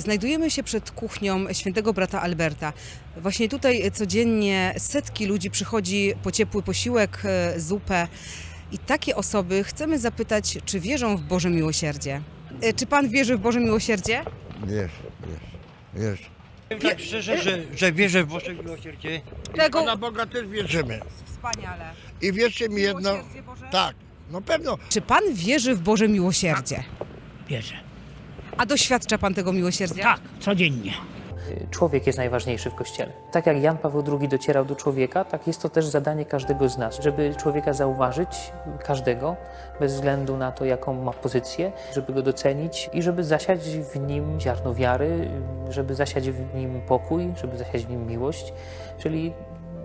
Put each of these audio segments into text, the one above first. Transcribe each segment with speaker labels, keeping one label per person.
Speaker 1: Znajdujemy się przed kuchnią świętego brata Alberta. Właśnie tutaj codziennie setki ludzi przychodzi po ciepły posiłek, e, zupę. I takie osoby chcemy zapytać, czy wierzą w Boże miłosierdzie. E, Czy pan wierzy w Boże miłosierdzie?
Speaker 2: Wiesz, wiesz, wiesz.
Speaker 3: Tak szczerze, że, że wierzę w Boże miłosierdzie.
Speaker 1: Tego...
Speaker 2: Pana Boga też wierzymy.
Speaker 1: Wspaniale.
Speaker 2: I wierzcie mi jedno,
Speaker 1: Miłosierdzie Boże?
Speaker 2: tak, no pewno,
Speaker 1: Czy pan wierzy w Boże miłosierdzie?
Speaker 4: Wierzę.
Speaker 1: A doświadcza pan tego miłosierdzia?
Speaker 4: Tak, codziennie.
Speaker 5: Człowiek jest najważniejszy w Kościele. Tak jak Jan Paweł II docierał do człowieka, tak jest to też zadanie każdego z nas, żeby człowieka zauważyć, każdego, bez względu na to, jaką ma pozycję, żeby go docenić i żeby zasiać w nim ziarno wiary, żeby zasiać w nim pokój, żeby zasiać w nim miłość, czyli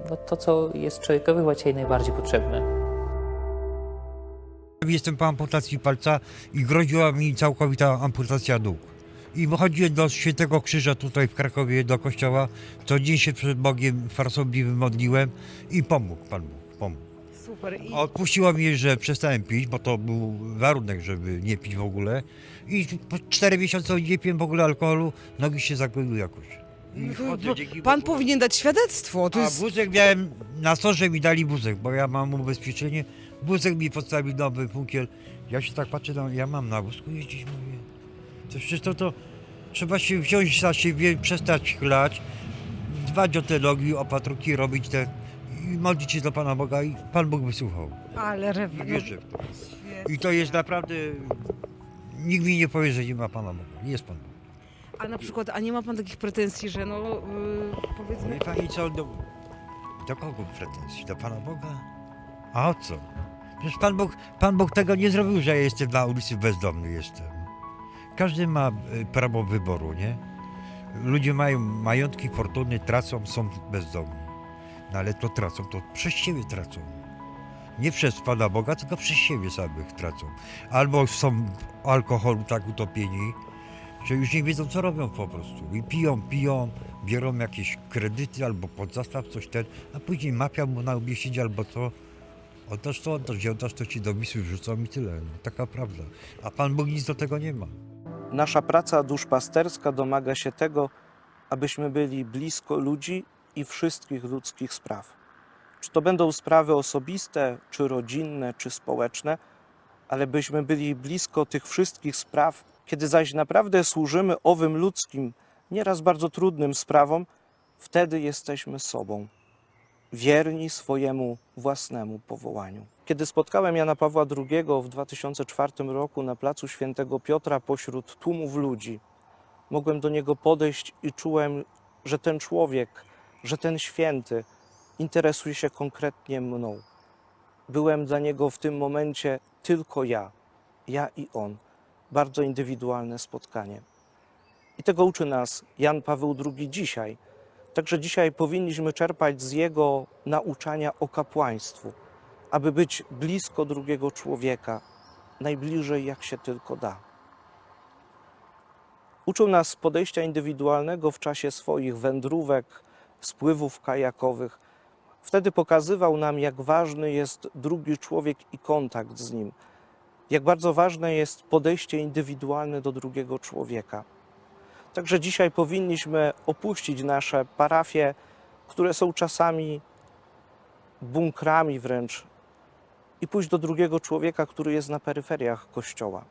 Speaker 5: no, to, co jest człowiekowi właściwie najbardziej potrzebne.
Speaker 3: Jestem po amputacji palca i groziła mi całkowita amputacja nóg. I chodziłem do Świętego Krzyża tutaj w Krakowie, do kościoła. Co dzień się przed Bogiem farsobliwym modliłem i pomógł Pan Bóg, pomógł.
Speaker 1: Super. I...
Speaker 3: Odpuściło mi, że przestałem pić, bo to był warunek, żeby nie pić w ogóle. I po 4 miesiące nie piłem w ogóle alkoholu, nogi się zagłębiły jakoś. I chodzę dzięki
Speaker 1: Pan
Speaker 3: Bogu.
Speaker 1: powinien dać świadectwo. To
Speaker 3: A
Speaker 1: jest...
Speaker 3: wózek miałem, na sorze mi dali wózek, bo ja mam ubezpieczenie. Wózek mi podstawił nowy funkiel. Ja się tak patrzę, no, ja mam na wózku jeździć, mówię. To przecież to, to trzeba się wziąć za siebie, przestać chlać, dbać o te nogi, opatruki, robić te i modlić się do Pana Boga i Pan Bóg wysłuchał.
Speaker 1: Ale
Speaker 3: I
Speaker 1: rew...
Speaker 3: wierzę w to. I to jest naprawdę, nikt mi nie powie, że nie ma Pana Boga. Jest Pan Bóg.
Speaker 1: A na przykład, a nie ma pan takich pretensji, że no yy, powiedzmy...
Speaker 3: Wie pani co, do, do kogo pretensji? Do Pana Boga? A o co? Przecież Pan Bóg, Pan Bóg tego nie zrobił, że ja jestem na ulicy bezdomny jestem. Każdy ma e, prawo wyboru, nie? Ludzie mają majątki, fortuny, tracą, są bezdomni. No ale to tracą, to przez siebie tracą. Nie przez Pana Boga, tylko przez siebie samych tracą. Albo są w alkoholu tak utopieni, że już nie wiedzą, co robią po prostu. I piją, piją, biorą jakieś kredyty albo pod zastaw coś ten, a później mafia mu na łbie siedzi albo co. Oddasz to, oddasz, nie oddasz to ci do misy wrzucą i tyle. No, taka prawda. A Pan Bóg nic do tego nie ma.
Speaker 6: Nasza praca duszpasterska domaga się tego, abyśmy byli blisko ludzi i wszystkich ludzkich spraw. Czy to będą sprawy osobiste, czy rodzinne, czy społeczne, ale byśmy byli blisko tych wszystkich spraw, kiedy zaś naprawdę służymy owym ludzkim, nieraz bardzo trudnym sprawom, wtedy jesteśmy sobą, wierni swojemu własnemu powołaniu. Kiedy spotkałem Jana Pawła II w 2004 roku na placu Świętego Piotra pośród tłumów ludzi, mogłem do niego podejść i czułem, że ten człowiek, że ten święty interesuje się konkretnie mną. Byłem dla niego w tym momencie tylko ja, ja i on. Bardzo indywidualne spotkanie. I tego uczy nas Jan Paweł II dzisiaj. Także dzisiaj powinniśmy czerpać z jego nauczania o kapłaństwu, aby być blisko drugiego człowieka, najbliżej jak się tylko da. Uczył nas podejścia indywidualnego w czasie swoich wędrówek, spływów kajakowych. Wtedy pokazywał nam, jak ważny jest drugi człowiek i kontakt z nim, jak bardzo ważne jest podejście indywidualne do drugiego człowieka. Także dzisiaj powinniśmy opuścić nasze parafie, które są czasami bunkrami wręcz, i pójść do drugiego człowieka, który jest na peryferiach kościoła.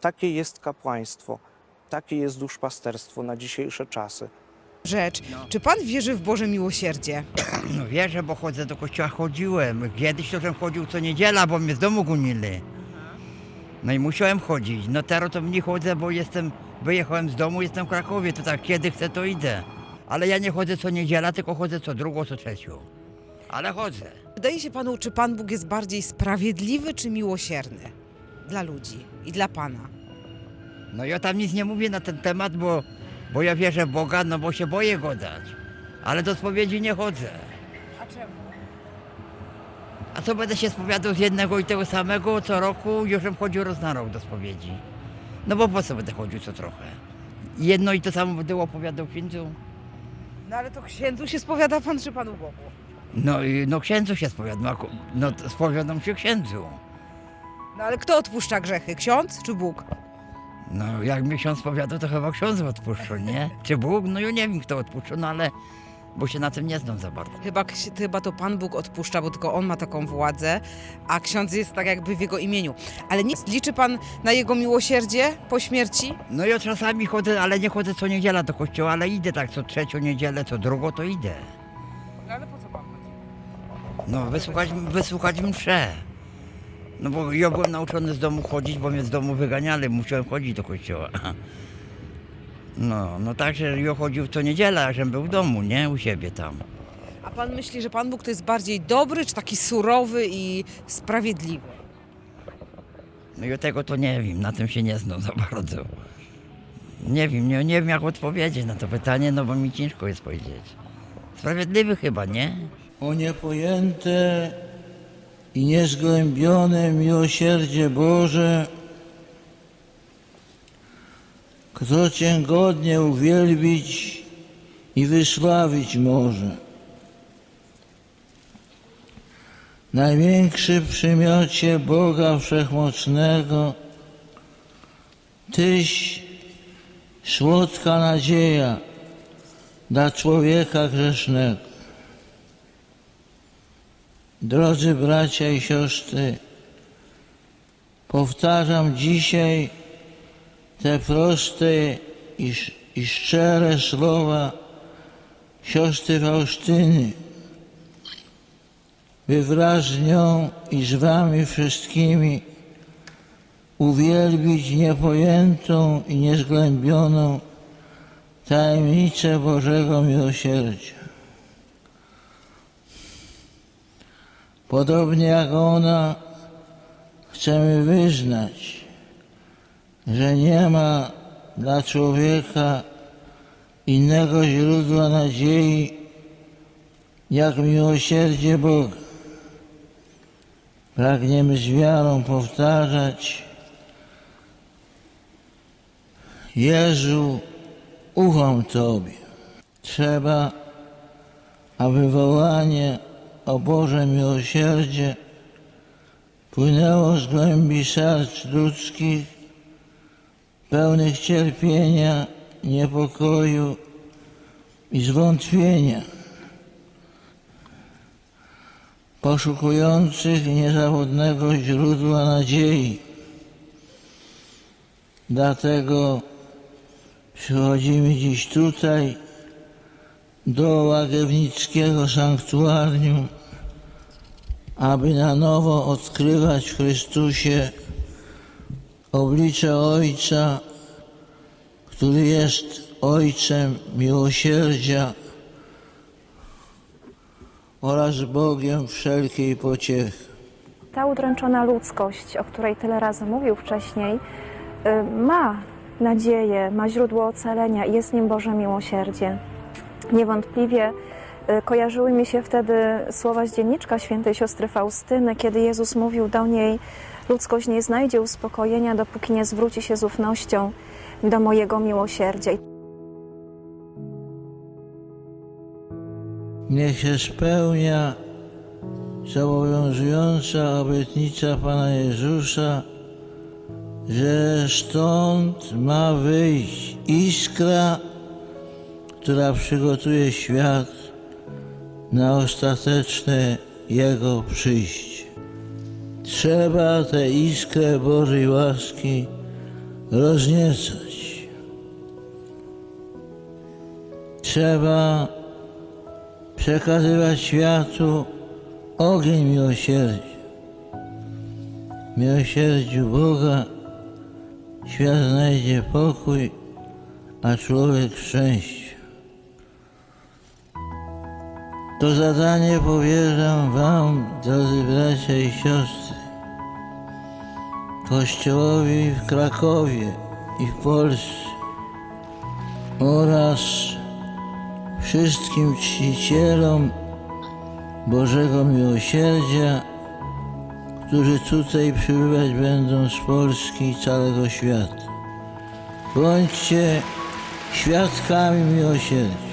Speaker 6: Takie jest kapłaństwo, takie jest duszpasterstwo na dzisiejsze czasy.
Speaker 1: Rzecz, czy pan wierzy w Boże miłosierdzie?
Speaker 7: No wierzę, bo chodzę do kościoła, chodziłem. Kiedyś to żem chodził co niedziela, bo mnie z domu gonili. No i musiałem chodzić. No teraz to nie chodzę, bo jestem, wyjechałem z domu, jestem w Krakowie, to tak kiedy chcę, to idę. Ale ja nie chodzę co niedziela, tylko chodzę co drugą, co trzecią. Ale chodzę.
Speaker 1: Wydaje się panu, czy Pan Bóg jest bardziej sprawiedliwy czy miłosierny dla ludzi i dla Pana?
Speaker 7: No ja tam nic nie mówię na ten temat, bo, bo ja wierzę w Boga, no bo się boję go dać. Ale do spowiedzi nie chodzę.
Speaker 1: A czemu?
Speaker 7: A co będę się spowiadał z jednego i tego samego co roku? Już bym chodził raz na rok do spowiedzi. No bo po co będę chodził co trochę? Jedno i to samo będę opowiadał księdzu.
Speaker 1: No ale to księdzu się spowiada Pan czy Panu Bogu?
Speaker 7: No, i- no księdzu się spowiadam, no to spowiadam się księdzu.
Speaker 1: No ale kto odpuszcza grzechy? Ksiądz czy Bóg?
Speaker 7: No, jak mi ksiądz powiadał, to chyba ksiądz odpuszczał, nie? Czy Bóg? No ja nie wiem, kto odpuszczał, no ale... Bo się na tym nie znam za bardzo.
Speaker 1: Chyba, chyba to Pan Bóg odpuszcza, bo tylko On ma taką władzę, a ksiądz jest tak jakby w Jego imieniu. Ale nie liczy Pan na Jego miłosierdzie po śmierci?
Speaker 7: No ja czasami chodzę, ale nie chodzę co niedziela do kościoła, ale idę tak co trzecią niedzielę, co drugą, to idę.
Speaker 1: Ale po co Pan chodzi?
Speaker 7: No, wysłuchać, wysłuchać mszę. No bo ja byłem nauczony z domu chodzić, bo mnie z domu wyganiali, musiałem chodzić do kościoła. No, no także ja chodził co niedziela, żebym był w domu, nie? U siebie tam.
Speaker 1: A Pan myśli, że Pan Bóg to jest bardziej dobry, czy taki surowy i sprawiedliwy?
Speaker 7: No i tego to nie wiem, na tym się nie znam za bardzo. Nie wiem, nie, nie wiem jak odpowiedzieć na to pytanie, no bo mi ciężko jest powiedzieć. Sprawiedliwy chyba, nie?
Speaker 4: O niepojęte i niezgłębione miłosierdzie Boże, kto Cię godnie uwielbić i wysławić może. Największy przymiocie Boga Wszechmocnego, Tyś słodka nadzieja dla człowieka grzesznego. Drodzy bracia i siostry, powtarzam dzisiaj te proste i, i szczere słowa siostry Faustyny, by wraz z nią i z wami wszystkimi uwielbić niepojętą i niezgłębioną tajemnicę Bożego Miłosierdzia. Podobnie jak ona, chcemy wyznać, że nie ma dla człowieka innego źródła nadziei jak miłosierdzie Boga. Pragniemy z wiarą powtarzać: Jezu, ufam Tobie. Trzeba, aby wołanie o Boże miłosierdzie płynęło z głębi serc ludzkich, pełnych cierpienia, niepokoju i zwątpienia, poszukujących niezawodnego źródła nadziei. Dlatego przychodzimy dziś tutaj, do Łagiewnickiego Sanktuarium, aby na nowo odkrywać w Chrystusie oblicze Ojca, który jest Ojcem miłosierdzia oraz Bogiem wszelkiej pociechy.
Speaker 8: Ta udręczona ludzkość, o której tyle razy mówił wcześniej, y, ma nadzieję, ma źródło ocalenia i jest nim Boże miłosierdzie. Niewątpliwie y, kojarzyły mi się wtedy słowa z dzienniczka świętej siostry Faustyny, kiedy Jezus mówił do niej: Ludzkość nie znajdzie uspokojenia, dopóki nie zwróci się z ufnością do mojego miłosierdzia.
Speaker 4: Niech się spełnia zobowiązująca obietnica Pana Jezusa, że stąd ma wyjść iskra, która przygotuje świat na ostateczne Jego przyjście. Trzeba tę iskrę Bożej łaski rozniecać. Trzeba przekazywać światu ogień miłosierdzia. Miłosierdziu Boga świat znajdzie pokój, a człowiek szczęście. To zadanie powierzam Wam, drodzy bracia i siostry, Kościołowi w Krakowie i w Polsce oraz wszystkim czcicielom Bożego Miłosierdzia, którzy tutaj przybywać będą z Polski i całego świata. Bądźcie świadkami miłosierdzia.